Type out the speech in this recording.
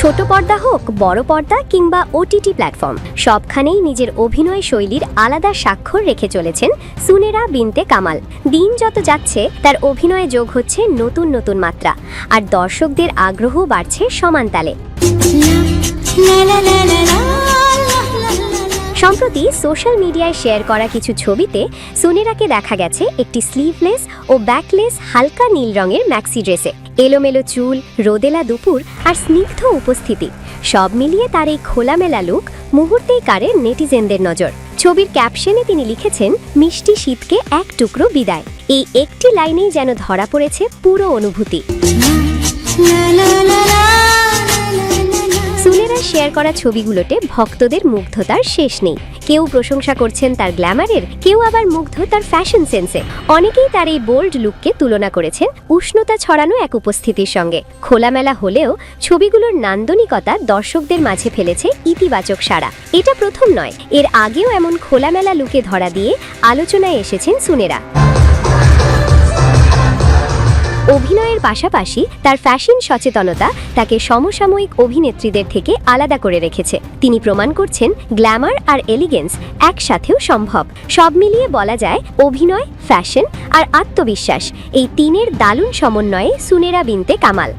ছোট পর্দা হোক, বড় পর্দা কিংবা ওটিটি প্ল্যাটফর্ম সবখানেই নিজের অভিনয় শৈলীর আলাদা স্বাক্ষর রেখে চলেছেন সুনেরা বিনতে কামাল। দিন যত যাচ্ছে, তার অভিনয়ে যোগ হচ্ছে নতুন নতুন মাত্রা, আর দর্শকদের আগ্রহ বাড়ছে সমান তালে। সম্প্রতি সোশ্যাল মিডিয়ায় শেয়ার করা কিছু ছবিতে সুনেরাকে দেখা গেছে একটি স্লিভলেস ও ব্যাকলেস হালকা নীল রঙের ম্যাক্সি ড্রেসে এলোমেলো চুল, রোদেলা দুপুর আর স্নিগ্ধ উপস্থিতি, সব মিলিয়ে তার এই খোলামেলা লুক মুহূর্তেই কাড়ে নেটিজেনদের নজর। ছবির ক্যাপশনে তিনি লিখেছেন, মিষ্টি শীতকে এক টুকরো বিদায়। এই একটি লাইনেই যেন ধরা পড়েছে পুরো অনুভূতি। শেয়ার করা ছবিগুলোতে ভক্তদের মুগ্ধতার শেষ নেই। কেউ প্রশংসা করছেন তার গ্ল্যামারের, কেউ আবার মুগ্ধ তার ফ্যাশন সেন্সে। অনেকেই তার এই বোল্ড লুককে তুলনা করেছেন উষ্ণতা ছড়ানো এক উপস্থিতির সঙ্গে। খোলামেলা হলেও ছবিগুলোর নান্দনিকতা দর্শকদের মাঝে ফেলেছে ইতিবাচক সাড়া। এটা প্রথম নয়। এর আগেও এমন খোলামেলা লুকে ধরা দিয়ে আলোচনায় এসেছেন সুনেরা। অভিনয়ের পাশাপাশি তার ফ্যাশন সচেতনতা তাকে সমসাময়িক অভিনেত্রীদের থেকে আলাদা করে রেখেছে। তিনি প্রমাণ করছেন গ্ল্যামার আর এলিগেন্স একসাথেও সম্ভব। সব মিলিয়ে বলা যায় অভিনয় ফ্যাশন আর আত্মবিশ্বাস এই তিনের দারুণ সমন্বয়ে সুনেরা বিনতে কামাল।